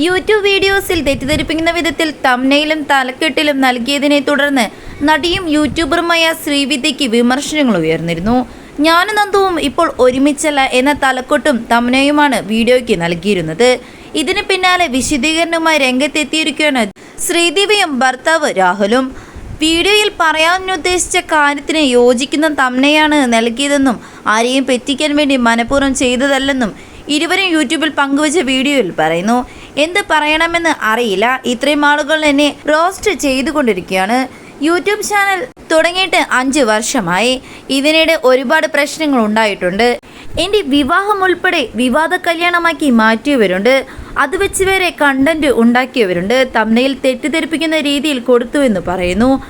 YouTube വീഡിയോസിൽ തെറ്റിദ്ധരിപ്പിക്കുന്ന വിധത്തിൽ തമ്നയിലും തലക്കെട്ടിലും നൽകിയതിനെ തുടർന്ന് നടിയും യൂട്യൂബറുമായ ശ്രീവിദ്യയ്ക്ക് വിമർശനങ്ങൾ ഉയർന്നിരുന്നു. ഞാനും നന്ദുവും ഇപ്പോൾ ഒരുമിച്ചല്ല എന്ന തലക്കൊട്ടും തമനയുമാണ് വീഡിയോയ്ക്ക് നൽകിയിരുന്നത്. ഇതിന് പിന്നാലെ വിശദീകരണവുമായി രംഗത്തെത്തിയിരിക്കുകയാണ് ശ്രീദേവിയും ഭർത്താവ് രാഹുലും. വീഡിയോയിൽ പറയാനുദ്ദേശിച്ച കാര്യത്തിന് യോജിക്കുന്ന തമനയാണ് നൽകിയതെന്നും ആരെയും പറ്റിക്കാൻ വേണ്ടി മനഃപൂർവം ചെയ്തതല്ലെന്നും ഇരുവരും യൂട്യൂബിൽ പങ്കുവച്ച വീഡിയോയിൽ പറയുന്നു. എന്ത് പറയണമെന്ന് അറിയില്ല. ഇത്രയും ആളുകൾ എന്നെ റോസ്റ്റ് ചെയ്തുകൊണ്ടിരിക്കുകയാണ്. യൂട്യൂബ് ചാനൽ തുടങ്ങിയിട്ട് അഞ്ച് വർഷമായി. ഇതിനിടെ ഒരുപാട് പ്രശ്നങ്ങൾ ഉണ്ടായിട്ടുണ്ട്. എന്റെ വിവാഹം ഉൾപ്പെടെ വിവാദ കല്യാണമാക്കി മാറ്റിയവരുണ്ട്. അത് വെച്ച് വരെ കണ്ടന്റ് ഉണ്ടാക്കിയവരുണ്ട്. തമ്മയിൽ തെറ്റിദ്ധരിപ്പിക്കുന്ന രീതിയിൽ കൊടുത്തു എന്ന് പറയുന്നു.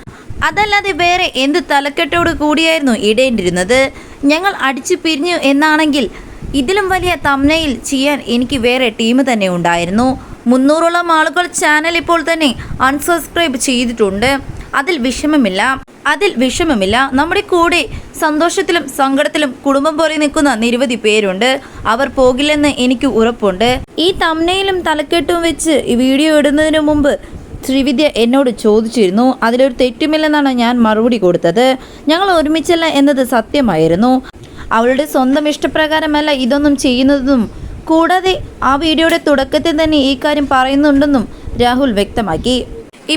അതല്ലാതെ വേറെ എന്ത് തലക്കെട്ടോട് കൂടിയായിരുന്നു ഇടേണ്ടിരുന്നത്? ഞങ്ങൾ അടിച്ചു പിരിഞ്ഞു എന്നാണെങ്കിൽ ഇതിലും വലിയ തമ്മനയിൽ ചെയ്യാൻ എനിക്ക് വേറെ ടീം തന്നെ ഉണ്ടായിരുന്നു. മുന്നൂറോളം ആളുകൾ ചാനൽ ഇപ്പോൾ തന്നെ അൺസബ്സ്ക്രൈബ് ചെയ്തിട്ടുണ്ട്. അതിൽ വിഷമമില്ല. അതിൽ വിഷമമില്ല. നമ്മുടെ കൂടെ സന്തോഷത്തിലും സങ്കടത്തിലും കുടുംബം പോലെ നിൽക്കുന്ന നിരവധി പേരുണ്ട്. അവർ പോകില്ലെന്ന് എനിക്ക് ഉറപ്പുണ്ട്. ഈ തമ്മനയിലും തലക്കെട്ടും വെച്ച് ഈ വീഡിയോ ഇടുന്നതിന് മുമ്പ് ശ്രീവിദ്യ എന്നോട് ചോദിച്ചിരുന്നു. അതിലൊരു തെറ്റുമില്ലെന്നാണ് ഞാൻ മറുപടി കൊടുത്തത്. ഞങ്ങൾ ഒരുമിച്ചല്ല എന്നത് സത്യമായിരുന്നു. അവളുടെ സ്വന്തം ഇഷ്ടപ്രകാരമല്ല ഇതൊന്നും ചെയ്യുന്നതെന്നും കൂടാതെ ആ വീഡിയോയുടെ തുടക്കത്തിൽ തന്നെ ഈ കാര്യം പറയുന്നുണ്ടെന്നും രാഹുൽ വ്യക്തമാക്കി.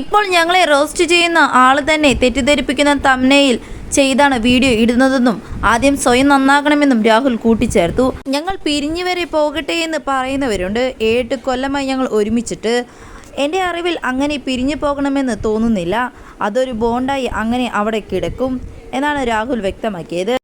ഇപ്പോൾ ഞങ്ങളെ റോസ്റ്റ് ചെയ്യുന്ന ആൾ തന്നെ തെറ്റിദ്ധരിപ്പിക്കുന്ന തമ്മനയിൽ ചെയ്താണ് വീഡിയോ ഇടുന്നതെന്നും ആദ്യം സ്വയം നന്നാകണമെന്നും രാഹുൽ കൂട്ടിച്ചേർത്തു. ഞങ്ങൾ പിരിഞ്ഞു വരെ പോകട്ടെ എന്ന് പറയുന്നവരുണ്ട്. ഏട്ട് കൊല്ലമായി ഞങ്ങൾ ഒരുമിച്ചിട്ട്. എന്റെ അറിവിൽ അങ്ങനെ പിരിഞ്ഞു പോകണമെന്ന് തോന്നുന്നില്ല. അതൊരു ബോണ്ടായി അങ്ങനെ അവിടെ കിടക്കും എന്നാണ് രാഹുൽ വ്യക്തമാക്കിയത്.